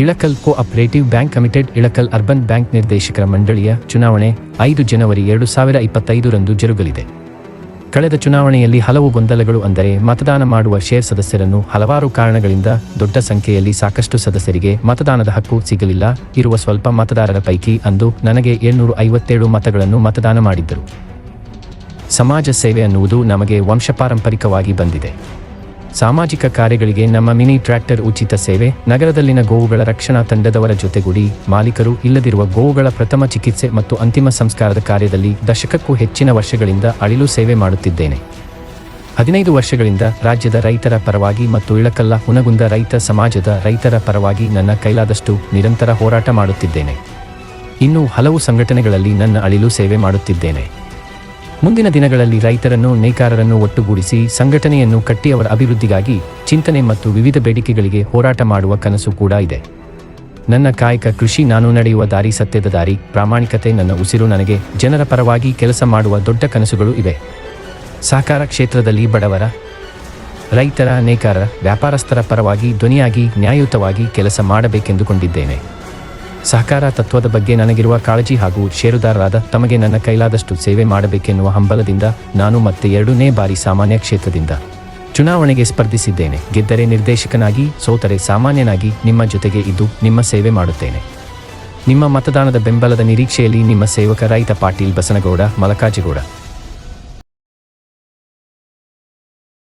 Ilkal co operative bank limited Ilkal urban bank ನಿರ್ದೇಶಕರ ಮಂಡಳಿಯ ಚುನಾವಣೆ ಐದು ಜನವರಿ ಎರಡು ಸಾವಿರ ಇಪ್ಪತ್ತೈದರಂದು ಜರುಗಲಿದೆ. ಕಳೆದ ಚುನಾವಣೆಯಲ್ಲಿ ಹಲವು ಗೊಂದಲಗಳು ಅಂದರೆ ಮತದಾನ ಮಾಡುವ ಶೇರ್ ಸದಸ್ಯರನ್ನು ಹಲವಾರು ಕಾರಣಗಳಿಂದ ದೊಡ್ಡ ಸಂಖ್ಯೆಯಲ್ಲಿ ಸಾಕಷ್ಟು ಸದಸ್ಯರಿಗೆ ಮತದಾನದ ಹಕ್ಕು ಸಿಗಲಿಲ್ಲ. ಇರುವ ಸ್ವಲ್ಪ ಮತದಾರರ ಪೈಕಿ ಅಂದು ನನಗೆ ಏಳ್ನೂರು ಐವತ್ತೇಳು ಮತಗಳನ್ನು ಮತದಾನ ಮಾಡಿದ್ದರು. ಸಮಾಜ ಸೇವೆ ಅನ್ನುವುದು ನಮಗೆ ವಂಶಪಾರಂಪರಿಕವಾಗಿ ಬಂದಿದೆ. ಸಾಮಾಜಿಕ ಕಾರ್ಯಗಳಿಗೆ ನಮ್ಮ ಮಿನಿ ಟ್ರ್ಯಾಕ್ಟರ್ ಉಚಿತ ಸೇವೆ, ನಗರದಲ್ಲಿನ ಗೋವುಗಳ ರಕ್ಷಣಾ ತಂಡದವರ ಜೊತೆಗೂಡಿ ಮಾಲೀಕರು ಇಲ್ಲದಿರುವ ಗೋವುಗಳ ಪ್ರಥಮ ಚಿಕಿತ್ಸೆ ಮತ್ತು ಅಂತಿಮ ಸಂಸ್ಕಾರದ ಕಾರ್ಯದಲ್ಲಿ ದಶಕಕ್ಕೂ ಹೆಚ್ಚಿನ ವರ್ಷಗಳಿಂದ ಅಳಿಲು ಸೇವೆ ಮಾಡುತ್ತಿದ್ದೇನೆ. ಹದಿನೈದು ವರ್ಷಗಳಿಂದ ರಾಜ್ಯದ ರೈತರ ಪರವಾಗಿ ಮತ್ತು ಇಳಕಲ್ಲ ಹುನಗುಂದ ರೈತ ಸಮಾಜದ ರೈತರ ಪರವಾಗಿ ನನ್ನ ಕೈಲಾದಷ್ಟು ನಿರಂತರ ಹೋರಾಟ ಮಾಡುತ್ತಿದ್ದೇನೆ. ಇನ್ನೂ ಹಲವು ಸಂಘಟನೆಗಳಲ್ಲಿ ನನ್ನ ಅಳಿಲು ಸೇವೆ ಮಾಡುತ್ತಿದ್ದೇನೆ. ಮುಂದಿನ ದಿನಗಳಲ್ಲಿ ರೈತರನ್ನು, ನೇಕಾರರನ್ನು ಒಟ್ಟುಗೂಡಿಸಿ ಸಂಘಟನೆಯನ್ನು ಕಟ್ಟಿ ಅವರ ಅಭಿವೃದ್ಧಿಗಾಗಿ ಚಿಂತನೆ ಮತ್ತು ವಿವಿಧ ಬೇಡಿಕೆಗಳಿಗೆ ಹೋರಾಟ ಮಾಡುವ ಕನಸು ಕೂಡ ಇದೆ. ನನ್ನ ಕಾಯಕ ಕೃಷಿ, ನಾನು ನಡೆಯುವ ದಾರಿ ಸತ್ಯದ ದಾರಿ, ಪ್ರಾಮಾಣಿಕತೆ ನನ್ನ ಉಸಿರು ನನಗೆ, ಜನರ ಪರವಾಗಿ ಕೆಲಸ ಮಾಡುವ ದೊಡ್ಡ ಕನಸುಗಳು ಇವೆ. ಸಹಕಾರ ಕ್ಷೇತ್ರದಲ್ಲಿ ಬಡವರ, ರೈತರ, ನೇಕಾರರ, ವ್ಯಾಪಾರಸ್ಥರ ಪರವಾಗಿ ಧ್ವನಿಯಾಗಿ, ನ್ಯಾಯಯುತವಾಗಿ ಕೆಲಸ ಮಾಡಬೇಕೆಂದುಕೊಂಡಿದ್ದೇನೆ. ಸಹಕಾರ ತತ್ವದ ಬಗ್ಗೆ ನನಗಿರುವ ಕಾಳಜಿ ಹಾಗೂ ಷೇರುದಾರರಾದ ತಮಗೆ ನನ್ನ ಕೈಲಾದಷ್ಟು ಸೇವೆ ಮಾಡಬೇಕೆನ್ನುವ ಹಂಬಲದಿಂದ ನಾನು ಮತ್ತೆ ಎರಡನೇ ಬಾರಿ ಸಾಮಾನ್ಯ ಕ್ಷೇತ್ರದಿಂದ ಚುನಾವಣೆಗೆ ಸ್ಪರ್ಧಿಸಿದ್ದೇನೆ. ಗೆದ್ದರೆ ನಿರ್ದೇಶಕನಾಗಿ, ಸೋತರೆ ಸಾಮಾನ್ಯನಾಗಿ ನಿಮ್ಮ ಜೊತೆಗೆ ಇದ್ದು ನಿಮ್ಮ ಸೇವೆ ಮಾಡುತ್ತೇನೆ. ನಿಮ್ಮ ಮತದಾನದ ಬೆಂಬಲದ ನಿರೀಕ್ಷೆಯಲ್ಲಿ ನಿಮ್ಮ ಸೇವಕ ರೈತ ಪಾಟೀಲ್ ಬಸನಗೌಡ, ಮಲಕಾಜಿಗೌಡ.